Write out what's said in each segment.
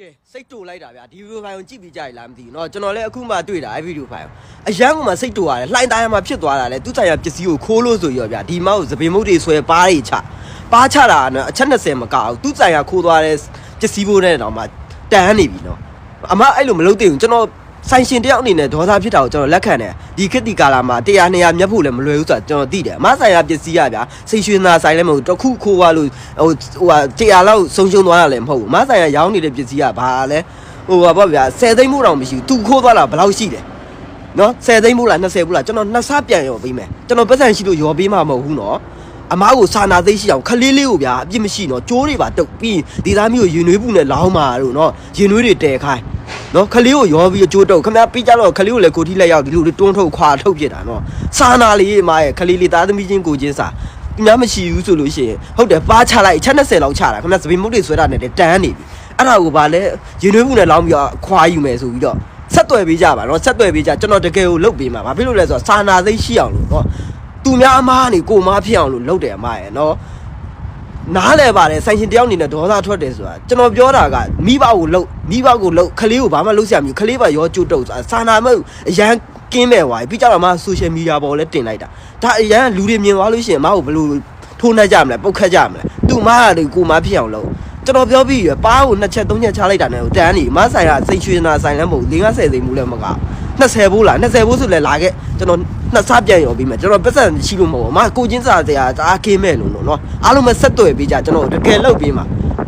ကဲစိတ်တူလိုက်တာဗျာဒီဗီဒီယိုဖိုင်ကိုကြည့်ပြီးကြရလားမသိဘူးเนาะကျွန်တော်လည်းအခုမှတွေ့တာအဲ့ဗီဒီယိုဖိုင်ကိုအရန်ကမှစိတ်တူရတယ်လှိုင်းသားရမှဖြစ်သွားတာလေသူ့ဆိုင်ရာပစ္စည်းကိုခိုးလို့ဆိုရောဗျာဒီမောက်ကိုသပင်မုတ်တွေဆွဲပါးတွေချပါးချတာကနော်အချက်20မကအောင်သူ့ဆိုင်ရာခိုးသွားတဲ့ပစ္စည်းဘိုးနဲ့တောင်မှတန်းနေပြီเนาะအမအဲ့လိုမလုပ်သေးဘူးကျွန်တော် ဆိုင်ရှင်တယောက်အနေနဲ့ဒေါသဖြစ်တာကိုကျွန်တော်လက်ခံတယ်ဒီခေတ်ဒီကာလာမှာ100 200မြတ်ဖို့လည်းမလွယ်ဘူးဆိုတာကျွန်တော်သိတယ်အမဆိုင်ရာပစ္စည်းရဗျာစိတ်ရွှင်သာဆိုင်လည်းမဟုတ်ဘူးတစ်ခုခိုးသွားလို့ဟိုဟိုဟာ100လောက်ဆုံးရှုံးသွားတာလည်းမဟုတ်ဘူးအမဆိုင်ရာရောင်းနေတဲ့ပစ္စည်းကဘာလဲဟိုပါပေါ့ဗျာ10သိန်းမို့တောင်မရှိဘူးသူခိုးသွားတာဘယ်လောက်ရှိတယ်နော်10သိန်းမို့လား20မို့လားကျွန်တော်နှစ်ဆပြန်ရောပေးမယ်ကျွန်တော်ပတ်စံရှိလို့ရောပေးမှာမဟုတ်ဘူးနော်အမားကိုစာနာသိရှိအောင်ခလေးလေးကိုဗျာအပြစ်မရှိနော်ကျိုးတွေပါတုတ်ပြီးဒီသားမျိုးကိုရင်နွေးပူနဲ့လောင်းမာတို့နော်ရင်နွေးတွေတဲခိုင်း နော်ခလေးကိုရောပြီးကျိုးတုတ်ခမပြီးကြတော့ခလေးကိုလည်းကိုထိလက်ရောက်ဒီလိုတွန်းထုတ်ခွာထုတ်ပြတာနော်စာနာလေးအမားရဲ့ခလေးလေးသားသမီးချင်းကိုချင်းစာသူများမရှိဘူးဆိုလို့ရှိရင်ဟုတ်တယ်ပါချလိုက်ချက်20လောက်ချတာခမစပင်မုတ်တွေဆွဲတာနဲ့တန်းနေပြီအဲ့ဒါကိုဗာလဲရင်နွေးပူနဲ့လောင်းပြီးတော့ခွာယူမယ်ဆိုပြီးတော့ဆက်သွယ်ပေးကြပါနော်ဆက်သွယ်ပေးကြကျွန်တော်တကယ်ကိုလုပ်ပေးမှာဘာဖြစ်လို့လဲဆိုတော့စာနာသိရှိအောင်လို့နော်သူများအမားကနေကိုမားဖြစ်အောင်လို့လုပ်တယ်အမားရဲ့နော် နားလဲပါတယ်ဆိုင်ရှင်တယောက်အနေနဲ့ဒေါသထွက်တယ်ဆိုတာကျွန်တော်ပြောတာကမိဘကိုလှုပ်မိဘကိုလှုပ်ခလေးကိုဘာမှလှုပ်ဆရာမျိုးခလေးပါရောကျွတ်တုတ်ဆိုတာစာနာမဟုတ်အရန်ကင်းမဲ့သွားပြီပြီးကြတော့မှဆိုရှယ်မီဒီယာပေါ်လည်းတင်လိုက်တာဒါအရန်လူတွေမြင်သွားလို့ရှိရင်မဟုတ်ဘယ်လိုထိုးနှက်ကြမလဲပုတ်ခတ်ကြမလဲသူမကလေကိုမဖြစ်အောင်လုပ်ကျွန်တော်ပြောပြီးရပါးကိုနှစ်ချက်သုံးချက်ချလိုက်တာနဲ့တန်းနေမဆိုင်ကစိတ်ရွှေနာဆိုင်လည်းမဟုတ်၄50သိန်းမူလည်းမက 20ဘိုးလား20ဘိုးဆိုလည်းလာခဲ့ကျွန်တော်နှစ်ဆပြန်ရောပြီးမယ်ကျွန်တော်ပတ်စံရှိလို့မဟုတ်ဘူးအမကိုချင်းစာတရားအားကင်းမဲ့လို့နော်အားလုံးမဆက်သွယ်ပြီးကြကျွန်တော်တကယ်လောက်ပြီးမှာ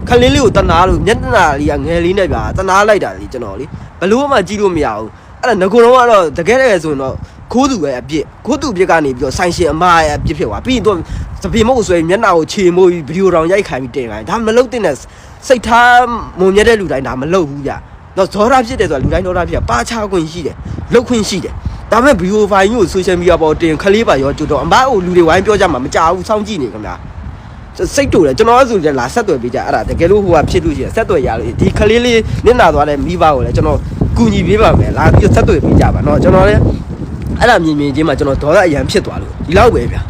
ခလေးလေးကိုတနာလို့မျက်နှာလေးကငယ်လေးနဲ့ဗျာတနာလိုက်တာလေကျွန်တော်လေဘလို့မှကြည့်လို့မရဘူးအဲ့ဒါငကိုတော့ကတော့တကယ်တကယ်ဆိုရင်တော့ခိုးသူပဲအပြစ်ခိုးသူအပြစ်ကနေပြီးတော့ဆိုင်ရှင်အမရဲ့အပြစ်ဖြစ်သွားပြီးရင်တော့သပင်မုတ်ဆွဲမျက်နှာကိုခြေမိုးပြီးဗီဒီယိုတောင်ရိုက်ခိုင်းပြီးတင်ခိုင်းဒါမလုပ်တဲ့နဲ့စိတ်ထားမုံမြတ်တဲ့လူတိုင်းဒါမလုပ်ဘူးဗျာတော့ဇောရဖြစ်တယ်ဆိုတာလူတိုင်းဇောရဖြစ်ပါချခွင့်ရှိတယ် လုတ်ခွင့်ရှိတယ် ဒါပေမဲ့ဗီဒီယိုဖိုင်ကြီးကိုဆိုရှယ်မီဒီယာပေါ်တင်ခလေးပါရောကျွတ်တော့အမအိုလူတွေဝိုင်းပြောကြမှာမကြဘူးစောင့်ကြည့်နေခင်ဗျာစိတ်တူတယ်ကျွန်တော်အဆိုကြလာဆက်သွယ်ပေးကြအဲ့ဒါတကယ်လို့ဟိုကဖြစ်လို့ရှိရင်ဆက်သွယ်ရလို့ဒီခလေးလေးနစ်နာသွားတဲ့မိဘကိုလည်းကျွန်တော်ကူညီပေးပါမယ်လာပြီးဆက်သွယ်ပေးကြပါเนาะကျွန်တော်လည်းအဲ့ဒါမြင်မြင်ချင်းမှာကျွန်တော်ဒေါသအရန်ဖြစ်သွားလို့ဒီလောက်ပဲဗျာ